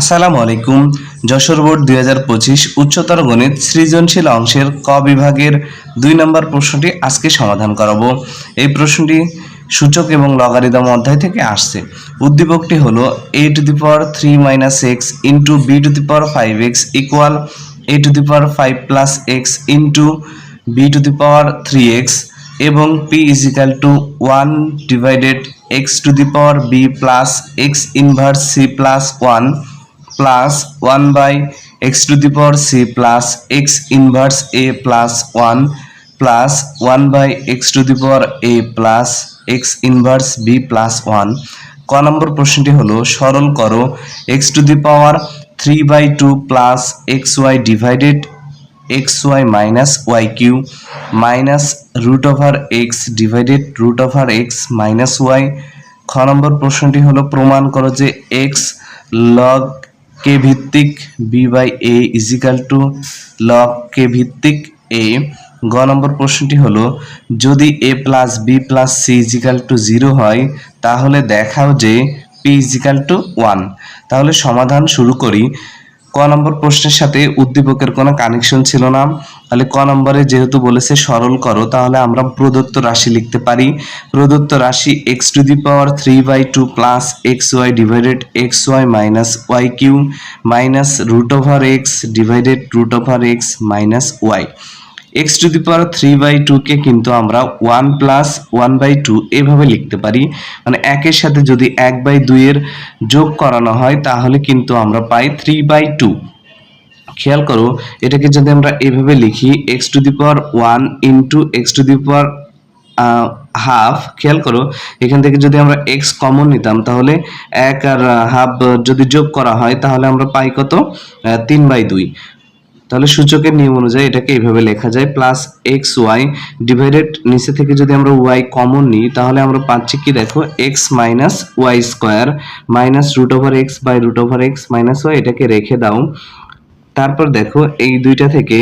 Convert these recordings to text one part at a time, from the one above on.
আসসালামু আলাইকুম। যশোর বোর্ড দুই হাজার পঁচিশ উচ্চতর গণিত সৃজনশীল অংশের ক বিভাগের দুই নম্বর প্রশ্নটি আজকে সমাধান করাবো। এই প্রশ্নটি সূচক এবং লগারিদম অধ্যায় থেকে আসছে। উদ্দীপকটি হলো A to the power three minus X into B to the power five X equal A to the power five plus X into B to the power three X এবং P equal to one divided X to the power B plus X inverse C plus one plus one by X to the power C plus X inverse A plus one plus one by X to the power A plus X inverse B plus one ক নম্বর প্রশ্নটি হলো, সরল করো X to the power three by two plus X Y divided X Y minus Y Q minus root over X divided root over X minus Y খ নম্বর প্রশ্নটি হলো, প্রমাণ করো যে এক্স লগ কে ভিত্তিক B by A equal to log কে ভিত্তিক A, গ নম্বর প্রশ্নটি হলো, যদি A plus B plus C equal to zero হয়, তাহলে দেখাও যে পি ইজিক্যাল টু ওয়ান তাহলে সমাধান শুরু করি। ক নম্বর প্রশ্নের সাথে উদ্দীপকের কোনো কানেকশন ছিল না। তাহলে ক নম্বরে যেহেতু বলেছে সরল করো, তাহলে আমরা প্রদত্ত রাশি লিখতে পারি। প্রদত্ত রাশি X to the power three by two plus X Y divided X Y minus Y Q minus root over X divided root over X minus Y X to the power three by টুকে কিন্তু আমরা one plus one by two এভাবে লিখতে পারি। মানে একের সাথে যদি এক বাই দুইয়ের যোগ করানো হয়, তাহলে কিন্তু আমরা পাই থ্রি বাই টু খেয়াল করো, এটাকে যদি আমরা এভাবে লিখি X to the power one into X to the power half খেয়াল করো, এখান থেকে যদি আমরা এক্স কমন নিতাম, তাহলে এক আর হাফ যদি যোগ করা হয়, তাহলে আমরা পাই কত? তিন বাই দুই। তাহলে সূচকের নিয়ম অনুযায়ী এটাকে এইভাবে লেখা যায় প্লাস এক্স ওয়াই ডিভাইডেড নিচে থেকে যদি আমরা ওয়াই কমন নিই, তাহলে আমরা পাচ্ছি কি দেখো X minus Y square minus root over X by root over X minus Y এটাকে রেখে দাও। তারপর দেখো, এই দুইটা থেকে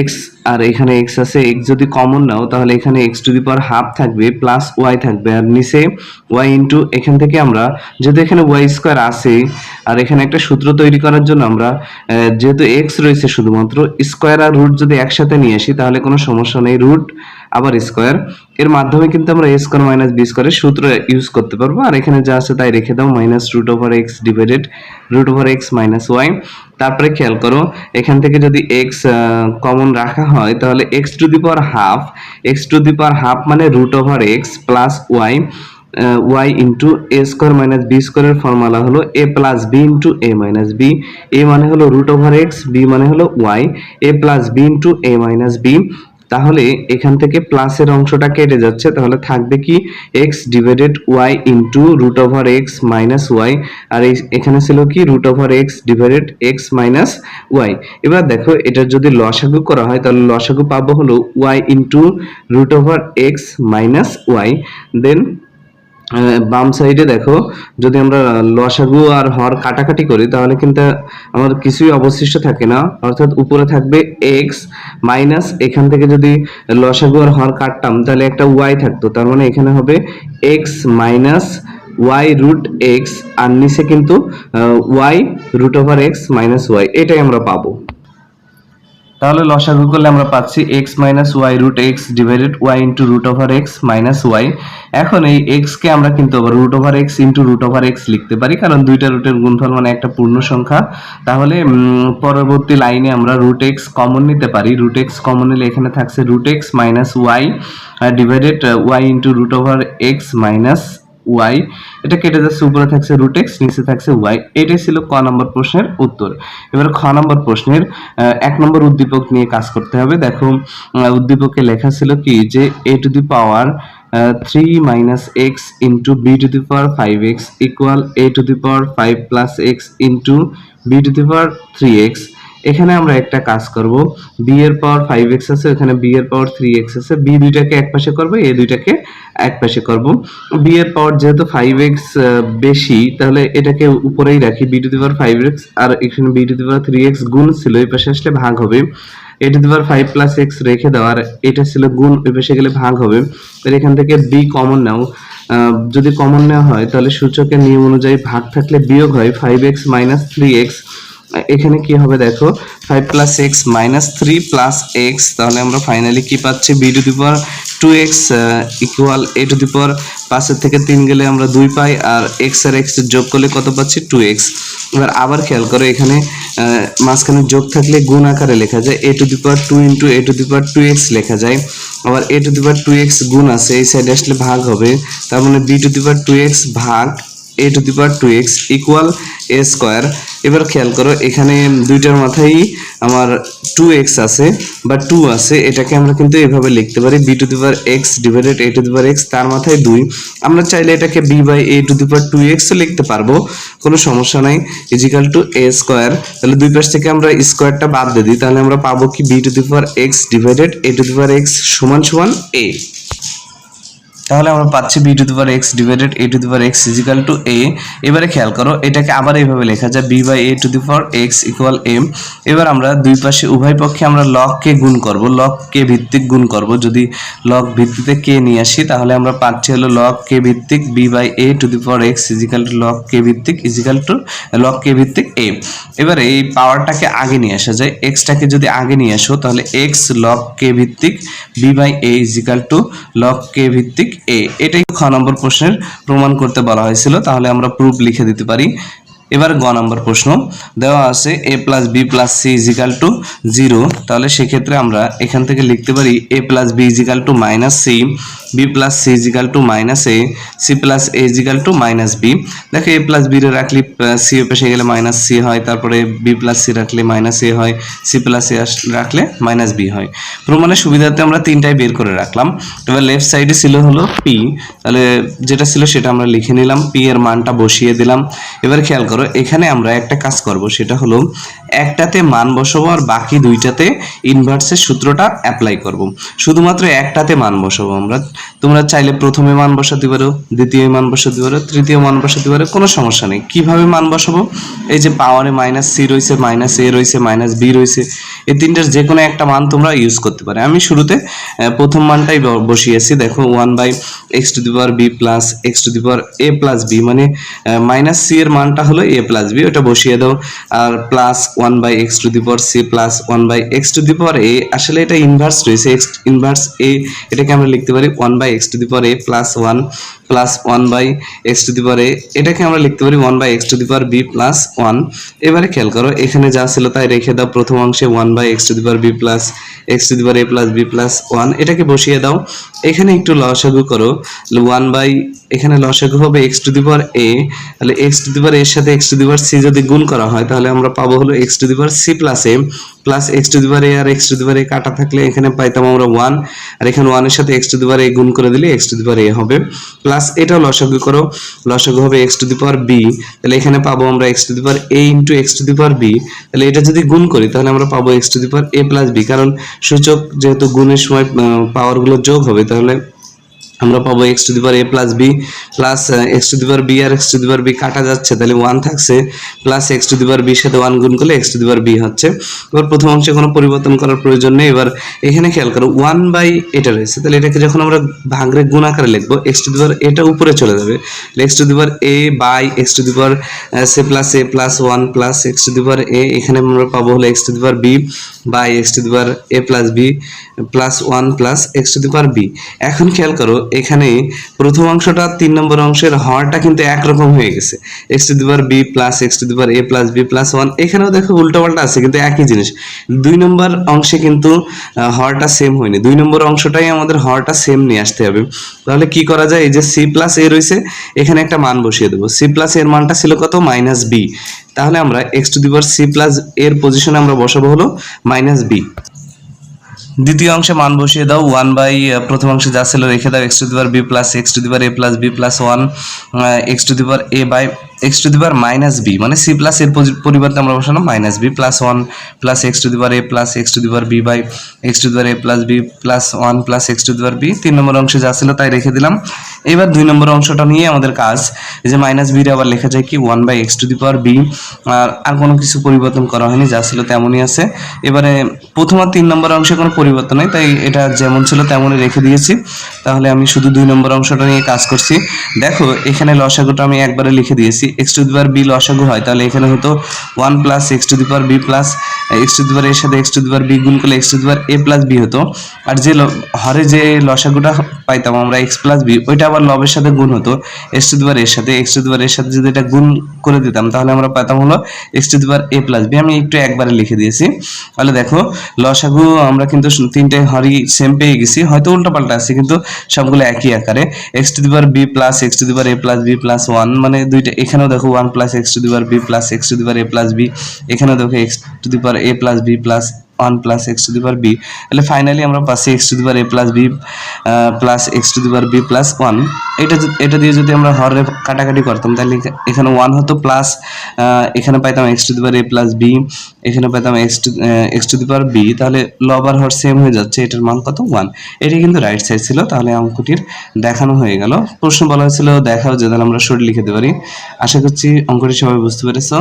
এক্স আর এখানে এক্স আছে এক্স যদি কমন নাও, তাহলে এখানে X to the power half থাকবে প্লাস ওয়াই থাকবে। আর নিচে ওয়াই ইন্টু এখান থেকে আমরা, যেহেতু এখানে ওয়াই স্কোয়ার আছে, আর এখানে একটা সূত্র তৈরি করার জন্য আমরা যেহেতু এক্স রয়েছে শুধুমাত্র স্কোয়ার আর রুট যদি একসাথে নিয়ে আসি, তাহলে কোনো সমস্যা নেই। রুট আবার স্কোয়ার এর মাধ্যমে কিন্তু আমরা এ স্কোয়ার মাইনাস বি স্কোয়ারের সূত্র ইউজ করতে পারব। আর এখানে যা আছে তাই রেখে দাও minus root over X divided root over X minus Y তারপরে খেয়াল করো, এখান থেকে যদি এক্স কমন রাখা হয়, তাহলে X to the power half X to the power half মানে root over X plus Y Y into A square minus B স্কোয়ারের ফর্মুলা হলো A plus B into A minus B A মানে হলো root over X B মানে হলো Y A plus B into A minus B তাহলে এখান থেকে প্লাসের অংশটা কেটে যাচ্ছে, তাহলে থাকবে কি x divided y into root over x minus y আর এখানে ছিল কি root over x divided x minus y এবার দেখো, এটা যদি লসাগু করা হয়, তাহলে লসাগু পাবো হলো y into root over x minus y then বাম সাইডে দেখো, যদি আমরা লসাগু আর হর কাটাকাটি করি, তাহলে কিন্তু আমাদের কিছুই অবশিষ্ট থাকে না। অর্থাৎ উপরে থাকবে এক্স মাইনাস এখান থেকে যদি লসাগু আর হর কাটতাম, তাহলে একটা ওয়াই থাকতো। তার মানে এখানে হবে x minus y root x আর নিচে কিন্তু y root over x minus y এটাই আমরা পাবো। তাহলে লসাগু করলে আমরা পাচ্ছি x minus y root x divided y into root over x minus y এখন এই এক্স কে আমরা কিন্তু আবার root over x into root over x লিখতে পারি, কারণ দুইটা রুটের গুণফল মানে একটা পূর্ণ সংখ্যা। তাহলে পরবর্তী লাইনে আমরা রুট এক্স কমন নিতে পারি। রুট এক্স কমন নিলে এখানে থাকছে root x minus y divided y into root over x minus y এটা কেটে যাচ্ছে উপরে থাকছে রুট এক্স নিচে থাকছে ওয়াই এটাই ছিল ক নম্বর প্রশ্নের উত্তর। এবার খ নম্বর প্রশ্নের এক নম্বর উদ্দীপক নিয়ে কাজ করতে হবে। দেখো উদ্দীপকে লেখা ছিল কি যে a to the power three minus x into b to the power five x equal a to the power five plus x into b to the power three x এখানে আমরা একটা কাজ করব বি এর পাওয়ার ফাইভ এক্স আছে এখানে B এর power three x আছে। বি দুইটাকে এক পাশে করব, এ দুইটাকে এক পাশে করব। বি এর পাওয়ার যেহেতু ফাইভ এক্স বেশি, তাহলে এটাকে উপরেই রাখি। B to the power five x আর এখানে b to the power three x গুণ ছিল, এই পাশে আসলে ভাগ হবে। A to the power five plus x রেখে দাও, আর এটা ছিল গুণ ওই পাশে গেলে ভাগ হবে। এর এখান থেকে বি কমন নাও। যদি কমন নেওয়া হয়, তাহলে সূচকের নিয়ম অনুযায়ী ভাগ থাকলে বিয়োগ হয় five x minus three x এখানে কি হবে দেখো? Five plus x minus three plus x তাহলে আমরা ফাইনালি কি পাচ্ছি? B to the power two x equal a to the power পাঁচের থেকে তিন গেলে আমরা দুই পাই, আর এক্স আর এক্স যোগ করলে কত পাচ্ছি? টু এক্স এবার আবার খেয়াল করো এখানে মাঝখানে যোগ থাকলে গুণ আকারে লেখা যায়। A to the power two into a to the power two x লেখা যায়। আবার a to the power two x গুণ আছে, এই সাইডে আসলে ভাগ হবে। তার মানে b to the power two x ভাগ a to the power two x equal a square এবার খেয়াল করো, এখানে দুইটার মাথায় আমার টু এক্স আছে, বা টু আছে, এটাকে আমরা কিন্তু এভাবে লিখতে পারি b to the power x divided a to the power x তার মাথায় দুই। আমরা চাইলে এটাকে b by a to the power two এক্সও লিখতে পারব, কোনো সমস্যা নাই ইজিক্যাল টু এ স্কোয়ার তাহলে দুই পাশ থেকে আমরা স্কোয়ারটা বাদ দিয়ে দিই, তাহলে আমরা পাবো কি b to the power x divided a to the power x সমান সমান এ তাহলে আমরা পাচ্ছি b to the power x divided a to the power x is equal to a এবারে খেয়াল করো, এটাকে আবার এইভাবে লেখা যায় b by a to the power x equal m এবার আমরা দুই পাশে উভয় পক্ষে আমরা লগ কে গুণ করব লগ কে ভিত্তিক গুণ করব। যদি লগ ভিত্তিতে কে নিয়ে আসি, তাহলে আমরা পাচ্ছি হলো লগ কে ভিত্তিক b by a to the power x is equal to log কে ভিত্তিক ইজিক্যাল টু লগ কে ভিত্তিক এ এবারে এই পাওয়ারটাকে আগে নিয়ে আসা যায় এক্সটাকে যদি আগে নিয়ে আসো, তাহলে এক্স লগ কে ভিত্তিক b by a is equal to log কে ভিত্তিক এ, এটাই খ নম্বর প্রশ্নের প্রমাণ করতে বলা হয়েছিল, তাহলে আমরা প্রুফ লিখে দিতে পারি। এবার গ নম্বর প্রশ্ন দেওয়া আছে a plus b plus c is equal to zero. তাহলে সেক্ষেত্রে আমরা এখান থেকে লিখতে পারি a plus b is equal to minus c, b plus c is equal to minus a, c plus a is equal to minus b. দেখো a plus b রাখলে c এ পেশে গেলে মাইনাস সি হয়, তারপরে বি প্লাস সি রাখলে minus a হয়, c plus এ রাখলে মাইনাস বি হয়। প্রমাণের সুবিধার্থে আমরা তিনটাই বের করে রাখলাম। এবার লেফট সাইডে ছিল হলো পি, তাহলে যেটা ছিল সেটা আমরা লিখে নিলাম, পি এর মানটা বসিয়ে দিলাম। এবার খেয়াল এখানে আমরা একটা কাজ করব, সেটা হলো একটাতে মান বসাবো আর বাকি দুইটাতে ইনভার্সের সূত্রটা অ্যাপ্লাই করব। শুধুমাত্র একটাতে মান বসাবো আমরা। তোমরা চাইলে প্রথমে মান বসাতে পারো, দ্বিতীয় মান বসাতে পারো, তৃতীয় মান বসাতে পারো, কোনো সমস্যা নেই। কীভাবে মান বসাবো? এই যে পাওয়ারে মাইনাস সি রয়েছে মাইনাস এ রয়েছে মাইনাস বি রয়েছে। এই তিনটার যে কোনো একটা মান তোমরা ইউজ করতে পারো। আমি শুরুতে প্রথম মানটাই বসিয়েছি। দেখো one by x to the power b plus x to the power a plus b মানে মাইনাস সি এর মানটা হলো এ প্লাস বি ওটা বসিয়ে দাও। আর plus one by x to the power c plus one by x to the power a আসলে এটা inverse রয়েছে। এক্স ইনভার্স এ এটাকে আমরা লিখতে পারি one by x to the power a plus one plus one by x to the power a এটাকে আমরা লিখতে পারি one by x to the b plus one এবারে খেয়াল করো, এখানে যা ছিল তাই রেখে দাও, প্রথম অংশে one by x to the b plus x to the a plus b plus one এটাকে বসিয়ে দাও, এখানে একটু লসাগু করো ওয়ান বাই এখানে লসাগু হবে এক্স টু দি এ তাহলে এক্স টু দি এর সাথে এক্স টু দি সি যদি গুণ করা হয়, তাহলে আমরা পাবো হলো x to the c plus a plus x to the power a R x to the power a কাটা থাকলে এখানে পাইতাম আমরা ওয়ান আর এখানে ওয়ানের সাথে এক্স টু দি পাওয়ার এ গুণ করে দিলে এক্স টু দি পাওয়ার এ হবে। প্লাস এটাও লসাগু করো, লসাগু হবে x to the power b তাহলে এখানে পাবো আমরা x to the power a into x to the power b তাহলে এটা যদি গুণ করি, তাহলে আমরা পাবো x to the power a plus b কারণ সূচক যেহেতু গুণের সময় পাওয়ারগুলো যোগ হবে, তাহলে আমরা পাবো x to the power a plus b plus x to the power b R x to the power b কাটা যাচ্ছে তাহলে ওয়ান থাকছে plus x to the power বির সাথে ওয়ান গুণ করলে x to the power b হচ্ছে এবার প্রথম অংশে কোনো পরিবর্তন করার প্রয়োজন নেই এবার এখানে খেয়াল করো ওয়ান বাই এটা রয়েছে তাহলে এটাকে যখন আমরা ভাগরে গুণ আকারে লিখব এক্স টু দি পাওয়ার এটা উপরে চলে যাবে x to the power a by x to the power c plus a plus one plus x to the power a এখানে আমরা পাবো হলো x to the power b by x to the power a plus b plus one plus x to the power b এখন খেয়াল করো এখানে প্রথম অংশটা, তিন নম্বর অংশের হরটা কিন্তু একরকম হয়ে গেছে। X to the power b plus x to the power a plus b plus one এখানেও দেখো উল্টোপাল্টা আছে, কিন্তু একই জিনিস। দুই নম্বর অংশে কিন্তু হরটা সেম হয়নি। দুই নম্বর অংশটাই আমাদের হরটা সেম নিয়ে আসতে হবে। তাহলে কি করা যায়? এই যে সি প্লাস এ রয়েছে, এখানে একটা মান বসিয়ে দেবো। সি প্লাস এর মানটা ছিল কত? মাইনাস বি তাহলে আমরা x to the power c plus এর পজিশনে আমরা বসাবো হলো মাইনাস বি দ্বিতীয় অংশে মান বসিয়ে দাও ওয়ান বাই প্রথম অংশে যা ছিল রেখে দাও x to the b plus x to the power a plus b plus one x to the power a by x to the power minus b মানে সি প্লাস এর পরি- পরিবর্তে আমরা বসানো minus b plus one plus x to the power a plus x to the power b by x to the power a plus b plus one plus x to the power b তিন নম্বর অংশে যা ছিল তাই রেখে দিলাম। এবার দুই নম্বর অংশটা নিয়ে আমাদের কাজ যে মাইনাস বিটা আবার লেখা যায় কি one by x to the power b আর আর কোনো কিছু পরিবর্তন করা হয়নি, যা ছিল তেমনই আছে। এবারে প্রথম আর তিন নম্বর অংশে কোনো পরিবর্তন নেই, তাই এটা যেমন ছিল তেমনই রেখে দিয়েছি। তাহলে আমি শুধু দুই নম্বর অংশটা নিয়ে কাজ করছি। দেখো, এখানে লসাগুটা আমি একবারে লিখে দিয়েছি x to the power b লসাগু হয়, তাহলে এখানে হতো one plus x to the power b plus x to the power এর সাথে x to the power b গুণ করলে x to the power a plus b হতো আর যে হরে যে লসাগুটা পাইতাম আমরা এক্স প্লাস বি ওইটা আবার লবের সাথে গুণ হতো এক্স টু দি পাওয়ার এর সাথে এক্স টু দি পাওয়ার এর সাথে যদি এটা গুণ করে দিতাম তাহলে আমরা পেতাম হলো x to the power a plus b আমি একটু একবারে লিখে দিয়েছি তাহলে দেখো লসাগু আমরা কিন্তু তিনটে হরই সেম পেয়ে গেছি হয়তো উল্টো পাল্টা আছে কিন্তু সবগুলো একই আকারে x to the power b plus x to the power a plus b plus one মানে দুইটা এখানেও দেখো one plus x to the power b plus x to the a plus b এখানেও দেখো x to the power a plus b plus one plus x to the power b তাহলে finally আমরা পাচ্ছি x to the power a plus b plus x to the power b plus one এটা এটা দিয়ে যদি আমরা হরে কাটাকাটি করতাম, তাহলে এখা- এখানে ওয়ান হতো প্লাস এখানে পাইতাম x to the power a plus b এখানে পাইতাম x to x to the power b তাহলে লবার হর সেম হয়ে যাচ্ছে, এটার মান কত? ওয়ান এটি কিন্তু রাইট সাইড ছিল, তাহলে অঙ্কটির দেখানো হয়ে গেল। প্রশ্ন বলা হয়েছিল, দেখাও যে, তাহলে আমরা শর্ট লিখে দিতে পারি। আশা করছি অঙ্কটি সবাই বুঝতে পেরেছ।